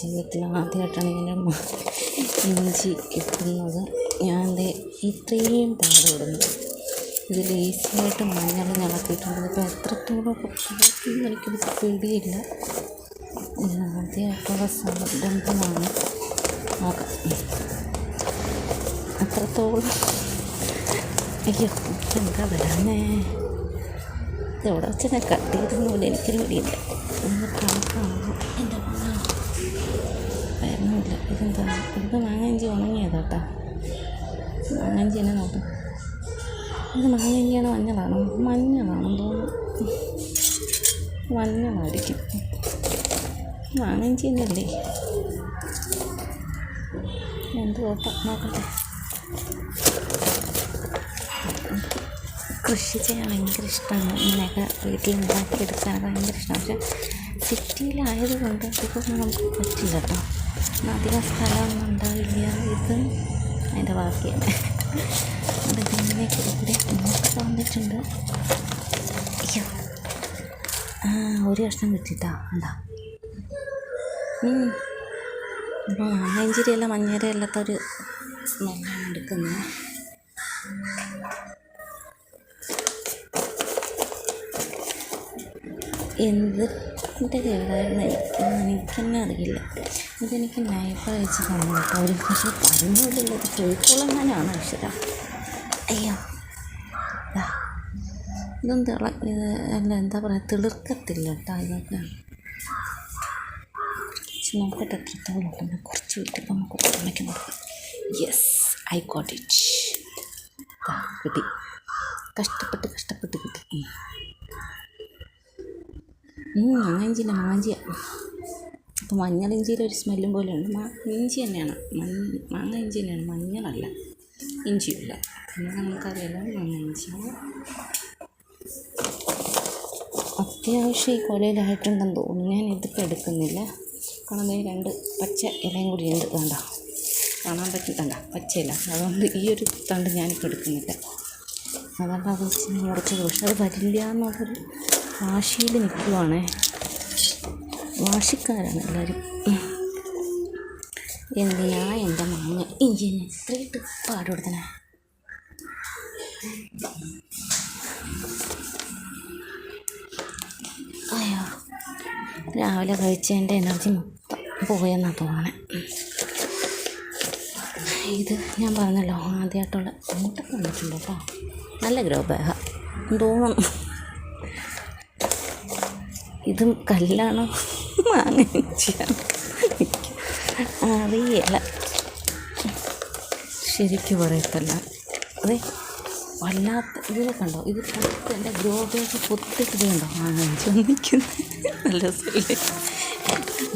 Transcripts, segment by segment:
ജീവിതത്തിൽ ആദ്യമായിട്ടാണ് ഇങ്ങനെ ഇഞ്ചി കിട്ടുന്നത് ഞാൻ ദേ ഇത്രയും പാടുപെടുന്നു ഇതിൽ ഈസിയായിട്ട് മഞ്ഞൾ ഇളക്കിയിട്ടുണ്ട് ഇപ്പോൾ എത്രത്തോളം കഴിക്കുമെന്ന് എനിക്കൊരു പിടിയില്ല. ഇത് ആദ്യമായിട്ടുള്ള സംരംഭമാണ്. നോക്കാം അത്രത്തോളം അയ്യോ എന്താ വരാനേ ഇതെവിടെ വെച്ചാൽ ഞാൻ കട്ട് ചെയ്തൊന്നുമില്ല എനിക്കൊരു പിടിയില്ല. മാങ്ങഞ്ചി തന്നെ നോക്കാം. ഇത് മാങ്ങഞ്ചിയാണോ മഞ്ഞളാണോ. മഞ്ഞളാണെന്ന് തോന്നുന്നു. മഞ്ഞളായിരിക്കും. മാങ്ങയും ചെയ്യുന്നില്ലേ എന്ത് നോക്കാം നോക്കട്ടെ. കൃഷി ചെയ്യാൻ ഭയങ്കര ഇഷ്ടമാണ്. ഇങ്ങനെയൊക്കെ വീട്ടിൽ ഉണ്ടാക്കിയെടുക്കാനൊക്കെ ഭയങ്കര ഇഷ്ടമാണ്. പക്ഷേ സിറ്റിയിലായതുകൊണ്ട് അതൊക്കെ നമുക്ക് പറ്റില്ല കേട്ടോ. അധികം സ്ഥലമൊന്നും ഉണ്ടാവില്ല. ഇത് അതിന്റെ ബാക്കിയാണ് അത് ഇതിലേക്ക് ഇവിടെ വന്നിട്ടുണ്ട്. അയ്യോ. ആ ഒരു കഷ്ണം കിട്ടിയിട്ടാ എന്താ ഇപ്പോൾ മാങ്ങഞ്ചിരിയല്ല മഞ്ഞേരയല്ലാത്തൊരു സ്മെല്ലാണ് എടുക്കുന്നത്. എന്ത് എന്റെ കേടായിരുന്നു എനിക്ക് എനിക്ക് തന്നെ അറിയില്ല. ഇതെനിക്ക് നൈഫ അയച്ച് തന്നു കേട്ടോ. ഒരു പക്ഷേ പറഞ്ഞില്ല ഇത് ചോദിക്കോളെങ്ങാനാണ് അക്ഷരം. അയ്യോ. ഇതൊന്നും തിള ഇത് അല്ല എന്താ പറയുക തിളിർക്കത്തില്ല കേട്ടോ ഇതൊക്കെ. പക്ഷെ നോക്കട്ടെ എത്രത്തോളം ഉണ്ടെന്ന് കുറച്ച് വിട്ടിപ്പോൾ നമുക്ക് അമ്മയ്ക്ക് കൊടുക്കാം യെസ് ഐ ഗോട്ട് ഇറ്റ് കിട്ടി. കഷ്ടപ്പെട്ട് കഷ്ടപ്പെട്ട് കിട്ടി. മാങ്ങാഞ്ചിയില്ല മാഞ്ചിയ അപ്പോൾ ഇഞ്ചിയിൽ ഒരു സ്മെല്ലും പോലെ ഉണ്ട് ഇഞ്ചി തന്നെയാണ്. മഞ്ഞ മാങ്ങ ഇഞ്ചി തന്നെയാണ് മഞ്ഞളല്ല. ഇഞ്ചിയില്ല പിന്നെ നമുക്കറിയാലോ മാങ്ങ ഇഞ്ചി അത്യാവശ്യം ഈ കൊലയിലായിട്ടുണ്ടെന്ന് തോന്നുന്നു. ഞാൻ ഇതിപ്പോൾ എടുക്കുന്നില്ല. കാരണം ഈ രണ്ട് പച്ച ഇലയും കൂടി ഉണ്ട്. വേണ്ട കാണാൻ പറ്റുന്നുണ്ട പച്ചയില അതുകൊണ്ട് ഈ ഒരു തണ്ട് ഞാനിപ്പോൾ എടുക്കുന്നില്ല. അതാണ് അത് വെച്ച് മുറിച്ചത് പക്ഷെ അത് വരില്ല എന്നുള്ളൊരു വാശിയിൽ നിൽക്കുവാണേ. വാശിക്കാരാണ് എല്ലാവരും. എന്തിനാ എന്റെ മാങ്ങ ഇഞ്ചിന് പാട് പാടുകൊടുത്തനെ അയ്യോ രാവിലെ കഴിച്ചതിന്റെ എനർജി മൊത്തം പോയെന്നാ തോന്നണേ. ഇത് ഞാൻ പറഞ്ഞല്ലോ ആദ്യമായിട്ടുള്ള അങ്ങോട്ടൊക്കെ വന്നിട്ടുണ്ട്? കേട്ടോ നല്ല ഗ്രോ ബാഗ തോന്നുന്നു ഇതും കല്ലാണോ? മാങ്ങ അറിയില്ല. ശരിക്കും പറയത്തല്ല. അതെ വല്ലാത്ത ഇതിനെ കണ്ടോ? ഇത് പൊത്ത് എന്റെ ഗ്രോ ബാഗ് പൊത്തിട്ട് കണ്ടോ? മാങ്ങിച്ച് നിൽക്കുന്നത് നല്ല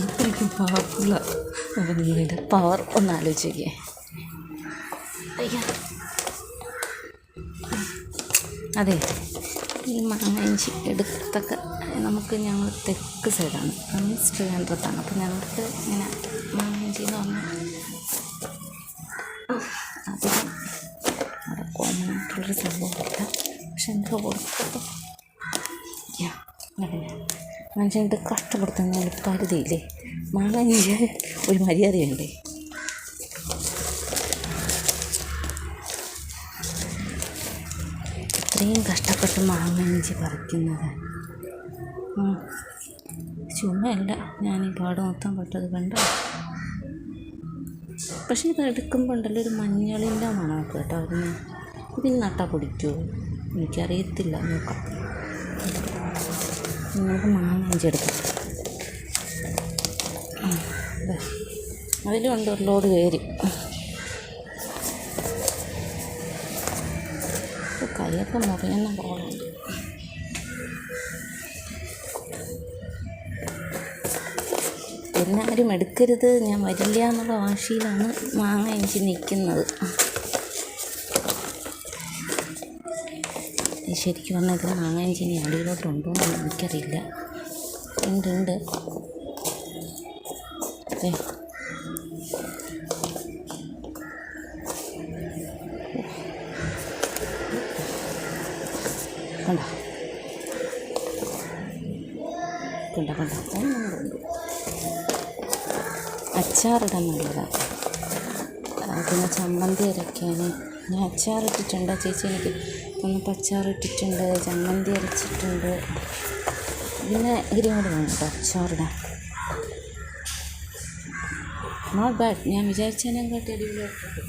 അത്രയ്ക്കും പവർഫുള്ള അപ്പം നിങ്ങളുടെ പവർ ഒന്ന് ആലോചിക്കേ അയ്യാ. അതെ ഈ മാങ്ങ എടുത്തൊക്കെ നമുക്ക് ഞങ്ങൾ തെക്ക് സൈഡാണ്. മീൻസ് ട്രിവാൻഡ്രത്താണ് അപ്പോൾ ഞങ്ങൾക്ക് ഇങ്ങനെ മാങ്ങാഞ്ചി എന്ന് പറഞ്ഞാൽ അധികം അവിടെ കോമൺ ആയിട്ടുള്ളൊരു സംഭവമില്ല പക്ഷെ എന്തോ കൊടുത്തപ്പോൾ മനുഷ്യന്റെ കഷ്ടപ്പെടുത്തുന്ന പരിധിയില്ലേ മാനേജ് ഒരു മര്യാദയുണ്ടേ. ഇത്രയും കഷ്ടപ്പെട്ട് മാങ്ങഞ്ചി പറിക്കുന്നത് ആ, ചുമയല്ല. ഞാൻ ഈ പാട് മൊത്തം പെട്ടത് കണ്ടോ? പക്ഷേ ഇത് എടുക്കുമ്പോൾ ഉണ്ടല്ലോ ഒരു മഞ്ഞളിന്റെ മണമൊക്കെ കേട്ടോ അതിന്. ഇതിൽ നട്ടാൽ പൊടിക്കുമോ എനിക്കറിയത്തില്ല നോക്കാം. നമുക്ക് മാങ്ങഞ്ചി എടുക്കാം ആ, ദേ. അതിലും ഉണ്ട് ഒരു ലോഡ് കയറി. കൈയൊക്കെ മുറിയുന്ന പോലുണ്ട് എല്ലാവരും എടുക്കരുത് ഞാൻ വരില്ല എന്നുള്ള വാശിയിലാണ് മാങ്ങ എനിക്ക് നിൽക്കുന്നത്. ശരിക്കും പറഞ്ഞാൽ ഇത് മാങ്ങ ഇനി അടിയിലോട്ടുണ്ടോ എന്ന് എനിക്കറിയില്ല. ഉണ്ട് ഉണ്ട്. അതെ കണ്ട? കണ്ട കൊണ്ട്? അച്ചാറിടാൻ പിന്നെ ചമ്മന്തി അരയ്ക്കാൻ ഞാൻ അച്ചാറിട്ടിട്ടുണ്ട്. ചേച്ചി എനിക്ക് ഒന്ന് അച്ചാറിട്ടിട്ടുണ്ട് ചമ്മന്തി അരച്ചിട്ടുണ്ട്. പിന്നെ ഗിരിയും കൂടെ വേണം കേട്ടോ. അച്ചാറിടാൻ നോട്ട് ബാഡ് ഞാൻ വിചാരിച്ചതിനെക്കാട്ടി അടിപൊളിയായിട്ടുണ്ട്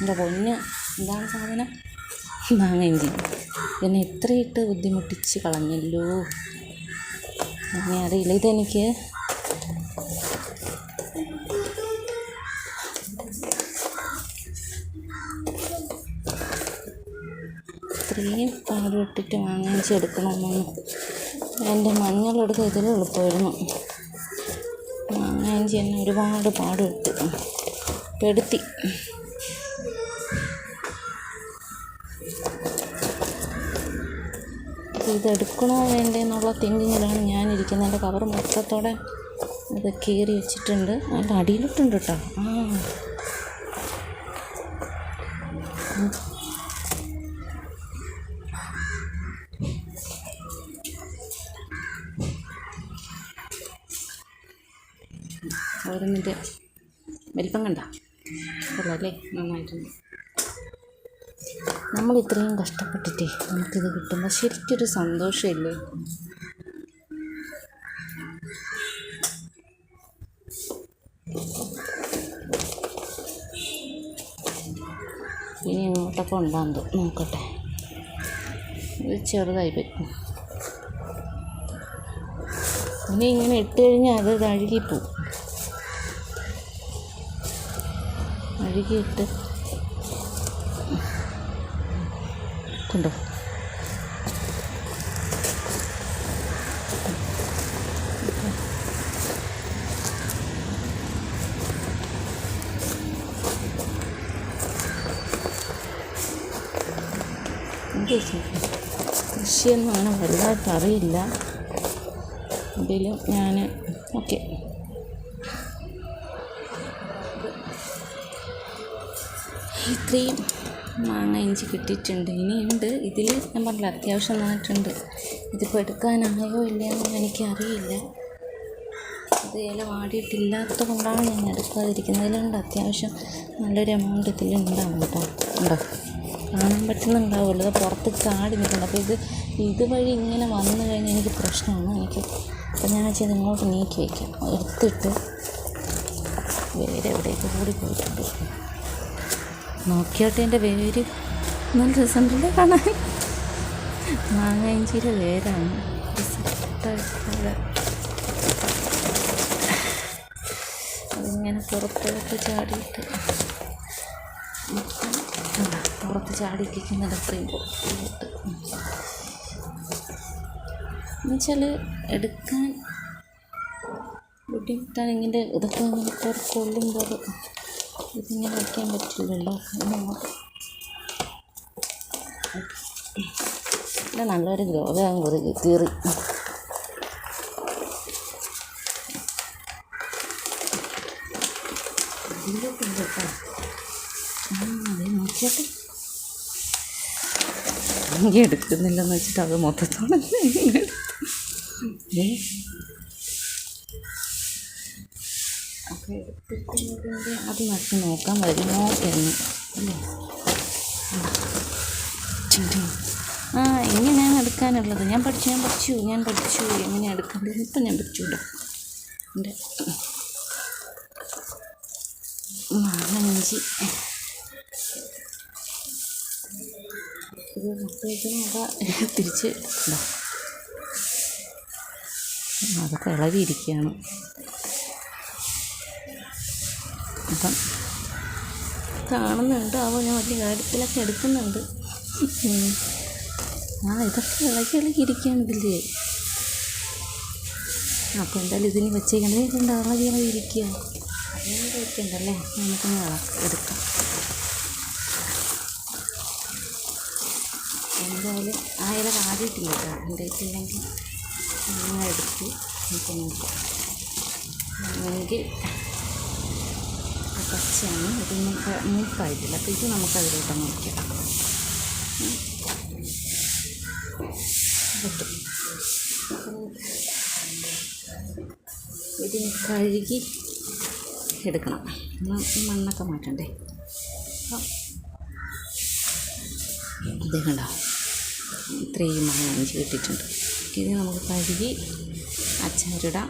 എന്റെ പൊന്ന്? എന്താണ് സാധനം? മാങ്ങയിഞ്ചി എന്നെ ഇത്രയിട്ട് ബുദ്ധിമുട്ടിച്ച് കളഞ്ഞല്ലോ. അങ്ങനെ അറിയില്ല. ഇതെനിക്ക് ഇത്രയും പാടുപെട്ടിട്ട് വാങ്ങിച്ച് എടുക്കണമെന്നൊന്നും എന്റെ മഞ്ഞളെടുത്ത് ഇതിൽ എളുപ്പമായിരുന്നു വാങ്ങിച്ച് തന്നെ ഒരുപാട് പാടുപെട്ട് പെടുത്തി. ഇതെടുക്കണോ വേണ്ടേ എന്നുള്ള തിങ്കിങ്ങിലാണ് ഞാനിരിക്കുന്നത്. എന്റെ കവർ മൊത്തത്തോടെ ഇത് കീറി വെച്ചിട്ടുണ്ട്. അതിന്റെ അടിയിലിട്ടുണ്ട് കേട്ടോ ആ. ഓരോന്നിന്റെ വലിപ്പം കണ്ട. കൊള്ളാല്ലേ നന്നായിട്ടുണ്ട്. നമ്മൾ ഇത്രയും കഷ്ടപ്പെട്ടിട്ടേ നമുക്കിത് കിട്ടുമ്പോൾ ശരിക്കൊരു സന്തോഷമില്ലേ? ഇനി ഇങ്ങോട്ടൊക്കെ ഉണ്ടാകുന്നത് നോക്കട്ടെ. ഇത് ചെറുതായി പറ്റും. ഇനി ഇങ്ങനെ ഇട്ട് കഴിഞ്ഞാൽ അത് അഴുകിപ്പോവും അഴുകിയിട്ട് കണ്ടോ കൃഷിയൊന്നും അങ്ങനെ വലുതായിട്ട് അറിയില്ല. എങ്കിലും ഞാൻ ഓക്കെ. ഇത്രയും മാങ്ങ ഇഞ്ചി കിട്ടിയിട്ടുണ്ട്. ഇനിയുണ്ട്. ഇതിൽ ഞാൻ പറഞ്ഞില്ല അത്യാവശ്യം നന്നായിട്ടുണ്ട്. ഇതിപ്പോൾ എടുക്കാനായോ ഇല്ലയെന്നോ എനിക്കറിയില്ല. ഇത് ഇല വാടിയിട്ടില്ലാത്തത് കൊണ്ടാണ് ഞാൻ എടുക്കാതിരിക്കുന്നത് ഇതിലുണ്ട് അത്യാവശ്യം നല്ലൊരു എമൗണ്ട് ഇതിലുണ്ടാവും കേട്ടോ. ഉണ്ടോ കാണാൻ പറ്റുന്നുണ്ടാവുമല്ലോ ഇത് പുറത്ത് ചാടി നിൽക്കുന്നുണ്ട്. അപ്പോൾ ഇത് ഇതുവഴി ഇങ്ങനെ വന്നു കഴിഞ്ഞാൽ എനിക്ക് പ്രശ്നമാണ്. എനിക്ക് അപ്പോൾ ഞാൻ ചെയ്ത് ഇങ്ങോട്ട് നീക്കി വയ്ക്കാം എടുത്തിട്ട് വേറെ എവിടെയൊക്കെ കൂടി പോയിട്ടുണ്ട്. നോക്കിയോട്ടെ എന്റെ വേര്. നല്ല രസമുണ്ടല്ലേ കാണാൻ? മാങ്ങ ഇഞ്ചിയുടെ വേരാണ്. അതിങ്ങനെ പുറത്തോട്ട് ചാടിയിട്ട് പുറത്ത് ചാടിയിരിക്കുന്നുണ്ട് അത്രയും പുറത്തോട്ട് എന്നുവെച്ചാൽ എടുക്കാൻ ബുദ്ധിമുട്ടാണ് ഇങ്ങനെ ഇതൊക്കെ ഇങ്ങനെ കൊള്ളുമ്പോൾ ഇതിങ്ങനെ വയ്ക്കാൻ പറ്റില്ലല്ലോ. ഇത് നല്ലൊരു ഗ്രോവാകും കുറി. കീറി. എടുക്കുന്നില്ലെന്ന് വെച്ചിട്ട് അത് മൊത്തത്തോടെ. ഏ? എടുത്തിട്ടുള്ളതിന്റെ അത് നട്ട് നോക്കാൻ വരുമോ എന്ന്. അല്ലേ. ആ എങ്ങനെയാണ് എടുക്കാനുള്ളത്. ഞാൻ പഠിച്ചു ഞാൻ പഠിച്ചു ഞാൻ പഠിച്ചു. എങ്ങനെയാണ് എടുക്കേണ്ടത്? ഇപ്പം ഞാൻ പഠിച്ചുകൂടെ എന്റെ നാലഞ്ചി. തിരിച്ച്. അതൊക്കെ ഇളകിയിരിക്കുകയാണ്. അപ്പം കാണുന്നുണ്ട് അവ ഞാൻ വലിയ കാര്യത്തിലൊക്കെ എടുക്കുന്നുണ്ട്. ആ ഇതൊക്കെ ഇളകി ഇളകി ഇരിക്കുകയാണ് ഇതിൽ അപ്പോൾ എന്തായാലും ഇതിന് വെച്ചേക്കണേ ഇതുണ്ട് ഇളകി ഇളകി ഇരിക്കുക അതുകൊണ്ട് വെക്കണ്ടല്ലേ? നമുക്കൊന്ന് ഇളക്കി എടുക്കാം. എന്തായാലും ആ ഇല കാടിയിട്ടില്ല കേട്ടോ. ഉണ്ടായിട്ടില്ലെങ്കിൽ അങ്ങനെ എടുത്ത് നമുക്ക് നോക്കാം. അല്ലെങ്കിൽ പച്ചയാണ് ഇതൊന്നും മൂക്കായിട്ടില്ല അപ്പോൾ ഇത് നമുക്ക് അതിലോട്ട് വയ്ക്കാം പറ്റും കഴുകി എടുക്കണം. മണ്ണൊക്കെ മാറ്റണ്ടേ? അപ്പം കണ്ടോ? ഇത്രയും മാങ്ങ അഞ്ച് കിട്ടിയിട്ടുണ്ട്. ഇത് നമുക്ക് കഴുകി അച്ചാറിടാം.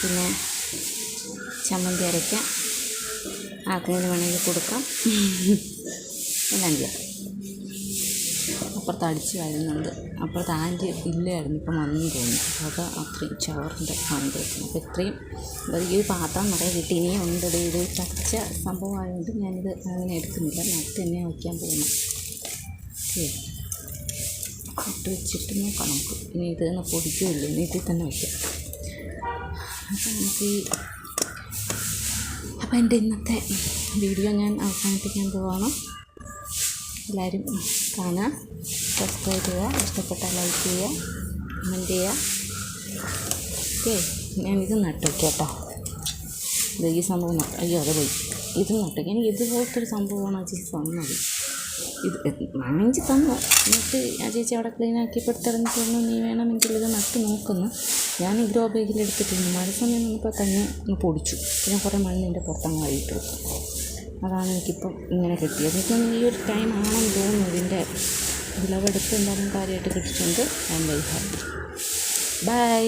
പിന്നെ ചമ്മന്തി അരയ്ക്കാം. ആർക്കെങ്കിലും വേണമെങ്കിൽ കൊടുക്കാം. ചെയ്യാം അപ്പുറത്ത് അടിച്ച് വരുന്നുണ്ട്. അപ്പുറത്ത് ആന്റി ഇല്ലായിരുന്നു. ഇപ്പം വന്നു അപ്പോൾ അത് അത്രയും ചോറിന്റെ കേൾക്കുന്നു അപ്പോൾ ഇത്രയും ഈ പാത്രം നിറയെ കിട്ടി ഇനിയും ഉണ്ട്. ഇത് ഇത് പച്ച സംഭവമായതുകൊണ്ട് ഞാനിത് അങ്ങനെ എടുക്കുന്നില്ല. നട്ട് തന്നെ വയ്ക്കാൻ പോകുന്നു. ഇട്ട് വെച്ചിട്ട് നോക്കാം നമുക്ക്. ഇനി ഇത് തന്നെ പൊടിക്കുമല്ലോ. ഇനി ഇതിൽ തന്നെ വയ്ക്കാം. അപ്പം നമുക്ക് ഈ അപ്പോൾ എന്റെ ഇന്നത്തെ വീഡിയോ ഞാൻ അവസാനിപ്പിക്കാൻ പോവാണ്. എല്ലാവരും കാണുക സബ്സ്ക്രൈബ് ചെയ്യുക ഇഷ്ടപ്പെട്ടാൽ ലൈക്ക് ചെയ്യുക കമന്റ് ചെയ്യുക. ഓക്കെ ഞാനിത് നട്ടു കേട്ടോ. ഇത് ഈ സംഭവം നട്ടു അയ്യോ അത് പോയി. ഇത് നട്ടു എനിക്ക് ഇതുപോലത്തെ ഒരു സംഭവമാണ് ചേച്ചി തന്നത് ഇത് വാങ്ങിച്ച് തന്നു. എന്നിട്ട് ആ ചേച്ചി അവിടെ ക്ലീനാക്കി പെട്ടെന്ന് തന്നു നീ വേണമെങ്കിൽ ഇത് നട്ട് നോക്കുന്നു. ഞാൻ ഈ ഗ്രോ ബാഗിൽ എടുത്തിട്ടുണ്ട് മഴ സമയം വന്നപ്പോൾ തന്നെ ഒന്ന് പൊടിച്ചു. പിന്നെ കുറേ മണ്ണ് എന്റെ പുറത്തങ്ങ് വഴിയിട്ട് അതാണ് എനിക്കിപ്പം ഇങ്ങനെ കിട്ടിയത്. എനിക്കൊന്ന് ഈ ഒരു ടൈം ആണെന്ന് തോന്നുന്നു ഇതിന്റെ വിളവെടുപ്പ് എന്തായാലും കാര്യമായിട്ട് കിട്ടിയിട്ടുണ്ട്. I am very happy bye